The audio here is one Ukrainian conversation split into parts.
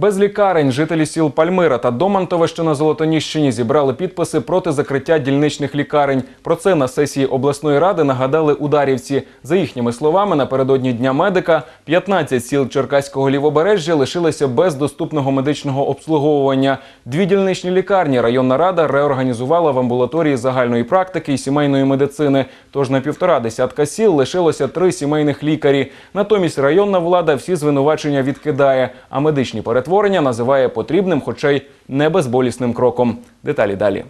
Без лікарень жителі сіл Пальмира та Домантове, що на Золотоніщині, зібрали підписи проти закриття дільничних лікарень. Про це на сесії обласної ради нагадали ударівці. За їхніми словами, напередодні дня медика 15 сіл Черкаського лівобережжя лишилися без доступного медичного обслуговування. Дві дільничні лікарні районна рада реорганізувала в амбулаторії загальної практики і сімейної медицини. Тож на півтора десятка сіл лишилося три сімейних лікарі. Натомість районна влада всі звинувачення відкидає, а медичні перетворення називає потрібним, хоча й не безболісним кроком. Деталі далі.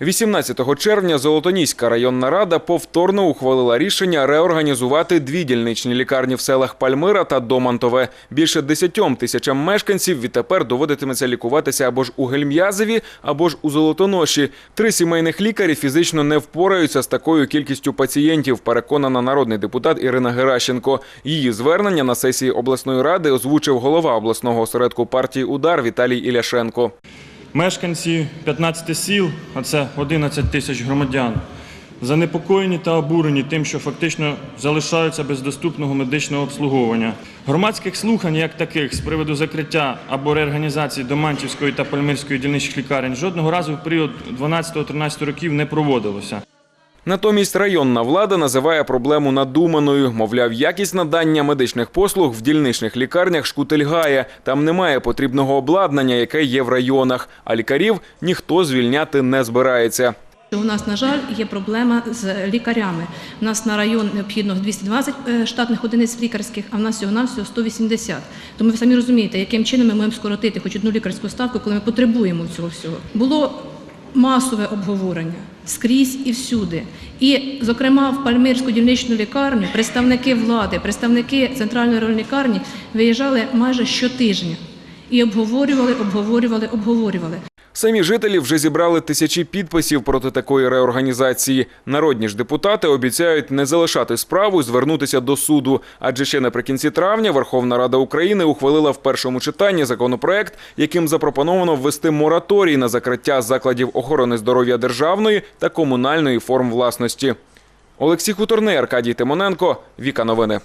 18 червня Золотоніська районна рада повторно ухвалила рішення реорганізувати дві дільничні лікарні в селах Пальмира та Домантове. Більше 10 тисячам мешканців відтепер доводитиметься лікуватися або ж у Гельм'язеві, або ж у Золотоноші. Три сімейних лікарі фізично не впораються з такою кількістю пацієнтів, переконана народний депутат Ірина Геращенко. Її звернення на сесії обласної ради озвучив голова обласного осередку партії Удар Віталій Іляшенко. Мешканці 15 сіл, а це 11 тисяч громадян, занепокоєні та обурені тим, що фактично залишаються без доступного медичного обслуговування. Громадських слухань, як таких, з приводу закриття або реорганізації Доманчівської та Пальмирської дільничних лікарень жодного разу в період 12-13 років не проводилося. Натомість районна влада називає проблему надуманою. Мовляв, якість надання медичних послуг в дільничних лікарнях шкутильгає. Там немає потрібного обладнання, яке є в районах, а лікарів ніхто звільняти не збирається. У нас, на жаль, є проблема з лікарями. У нас на район необхідно 220 е, штатних одиниць лікарських, а в нас всього навсього 180. Тому ви самі розумієте, яким чином ми можемо скоротити хоч одну лікарську ставку, коли ми потребуємо цього всього. Було масове обговорення скрізь і всюди. І, зокрема, в Пальмирську дільничну лікарню представники влади, представники центральної районної лікарні виїжджали майже щотижня і обговорювали, обговорювали, обговорювали. Самі жителі вже зібрали тисячі підписів проти такої реорганізації. Народні ж депутати обіцяють не залишати справу і звернутися до суду. Адже ще наприкінці травня Верховна Рада України ухвалила в першому читанні законопроект, яким запропоновано ввести мораторій на закриття закладів охорони здоров'я державної та комунальної форм власності. Олексій Хуторний, Аркадій Тимоненко, Віка Новини.